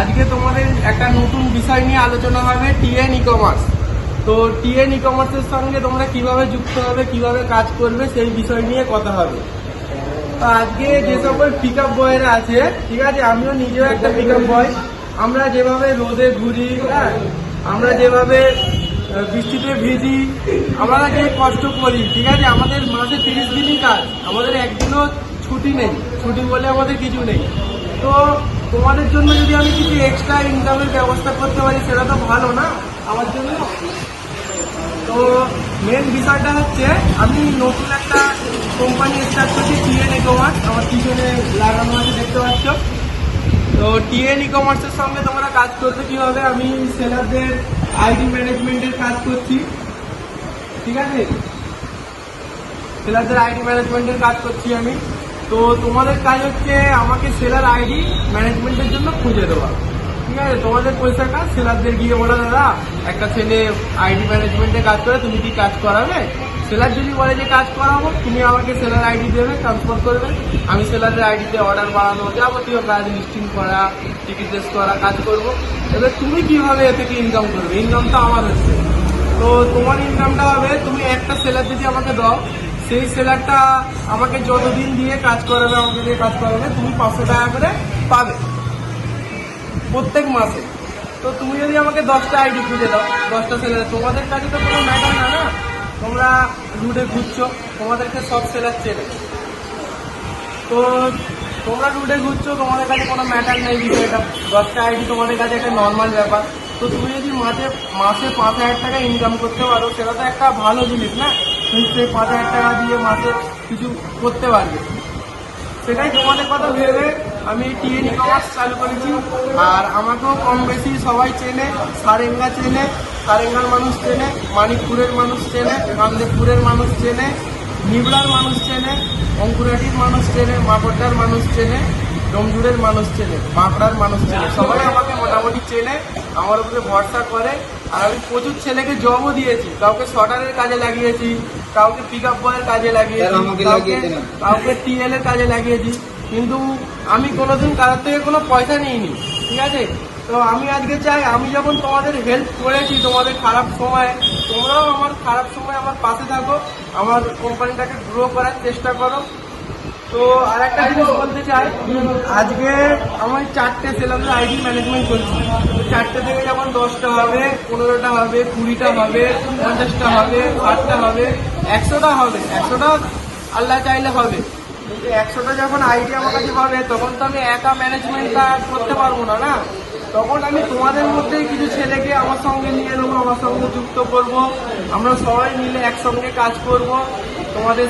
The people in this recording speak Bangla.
আজকে তোমাদের একটা নতুন বিষয় নিয়ে আলোচনা হবে টিএন ই কমার্স তো টিএন ই কমার্সের সঙ্গে তোমরা কীভাবে যুক্ত হবে, কীভাবে কাজ করবে, সেই বিষয় নিয়ে কথা হবে। তো আজকে যে সকল পিক আপ বয়েরা আছে, ঠিক আছে, আমিও নিজেও একটা পিক আপ বয় আমরা যেভাবে রোদে ঘুরি হ্যাঁ আমরা যেভাবে বৃষ্টিতে ভিজি, আমরা যে কষ্ট করি, ঠিক আছে, আমাদের মাসে তিরিশ দিনই কাজ, আমাদের একদিনও ছুটি নেই, ছুটি বলে আমাদের কিছু নেই। তো তোমাদের জন্য যদি আমি কিছু এক্সট্রা ইনকামের ব্যবস্থা করতে পারি, সেটা তো ভালো না, আমার জন্য। তো মেন বিষয়টা হচ্ছে, আমি নতুন একটা কোম্পানি স্টার্ট করছি টিএন ই কমার্স আমার পিছনে লাগানো আছে, দেখতে পাচ্ছ। তো টিএন ই কমার্সের সঙ্গে তোমরা কাজ করবে কীভাবে? আমি সেলারদের আইডি ম্যানেজমেন্টের কাজ করছি। ঠিক আছে? সেলারদের আইডি ম্যানেজমেন্টের কাজ করছি আমি। তো তোমাদের কাজ হচ্ছে আমাকে সেলার আইডি ম্যানেজমেন্টের জন্য খুঁজে দেওয়া। ঠিক আছে? তোমাদের পয়সা কাজ সেলারদের গিয়ে বলো, দাদা, একটা ছেলে আইডি ম্যানেজমেন্টে কাজ করে, তুমি কি কাজ করাবে? সেলার যদি বলে যে কাজ করাবো, তুমি আমাকে সেলার আইডি দেবে ট্রান্সফার করবে আমি সেলারের আইডিতে অর্ডার বাড়ানো যাবতীয় কাজ লিস্টিং করা টিকিট টেস্ট করা, কাজ করব। এবার তুমি কীভাবে এ থেকে ইনকাম করবে? ইনকাম তো আমার হচ্ছে। তো তোমার ইনকামটা হবে, তুমি একটা সেলার যদি আমাকে দাও সেই সেলারটা আমাকে যতদিন দিয়ে কাজ করাবে, আমাকে দিয়ে কাজ করাবে, তুমি পাঁচশো টাকা করে পাবে। প্রত্যেক মাসে। তো তুমি যদি আমাকে দশটা আইডি খুঁজে দাও, দশটা সেলার তোমাদের কাছে তো কোনো ম্যাটার না না? তোমরা রুটে ঘুরছো, তোমাদেরকে সব সেলার চেনে। তো তোমরা রুটে ঘুরছো, তোমাদের কাছে কোনো ম্যাটার নেই বিষয়টা। দশটা আইডি তোমাদের কাছে একটা নর্মাল ব্যাপার। তো তুমি যদি মাসে মাসে পাঁচ হাজার টাকা ইনকাম করতে পারো, সেটা তো একটা ভালো জিনিস না? তুমি পাঁচ হাজার টাকা দিয়ে মাসে কিছু করতে পারবে। সেটাই তোমাদের কথা ভেবে আমি টিএন কমার্স চালু করেছি। আর আমাকেও কম বেশি সবাই চেনে, সারেঙ্গা চেনে, সারেঙ্গার মানুষ চেনে, মানিকপুরের মানুষ চেনে রামদেবপুরের মানুষ চেনে, নিবড়ার মানুষ চেনে, অঙ্কুরাটির মানুষ চেনে মাকড়ার মানুষ চেনে ডমজুরের মানুষ চেনে, বাঁকড়ার মানুষ চেনে। সবাই আমাকে মোটামুটি চেনে, আমার উপরে ভরসা করে। আর আমি প্রচুর ছেলেকে জবও দিয়েছি, কাউকে শটারের কাজে লাগিয়েছি কাউকে পিক আপ বয়ের কাজে লাগিয়েছি কাউকে টিএল এর কাজে লাগিয়েছি কিন্তু আমি কোনোদিন কারোর থেকে কোনো পয়সা নিইনি ঠিক আছে? তো আমি আজকে চাই আমি যখন তোমাদের হেল্প করেছি তোমাদের খারাপ সময়ে তোমরাও আমার খারাপ সময় আমার পাশে থাকো আমার কোম্পানিটাকে গ্রো করার চেষ্টা করো। তো আর একটা জিনিস বলতে চাই, আজকে আমার চারটে সেলারের আইডি ম্যানেজমেন্ট করছি তো চারটে থেকে যখন দশটা হবে, পনেরোটা হবে, কুড়িটা হবে, পঞ্চাশটা হবে, ষাটটা হবে, একশোটা হবে, একশোটা আল্লাহ চাইলে হবে। কিন্তু একশোটা যখন আইডি আমার কাছে হবে, তখন তো আমি একা ম্যানেজমেন্টটা করতে পারব না না? তখন আমি তোমাদের মধ্যেই কিছু ছেলেকে আমার সঙ্গে নিয়ে নেব, আমার সঙ্গে যুক্ত করব। আমরা সবাই মিলে একসঙ্গে কাজ করব। তোমাদের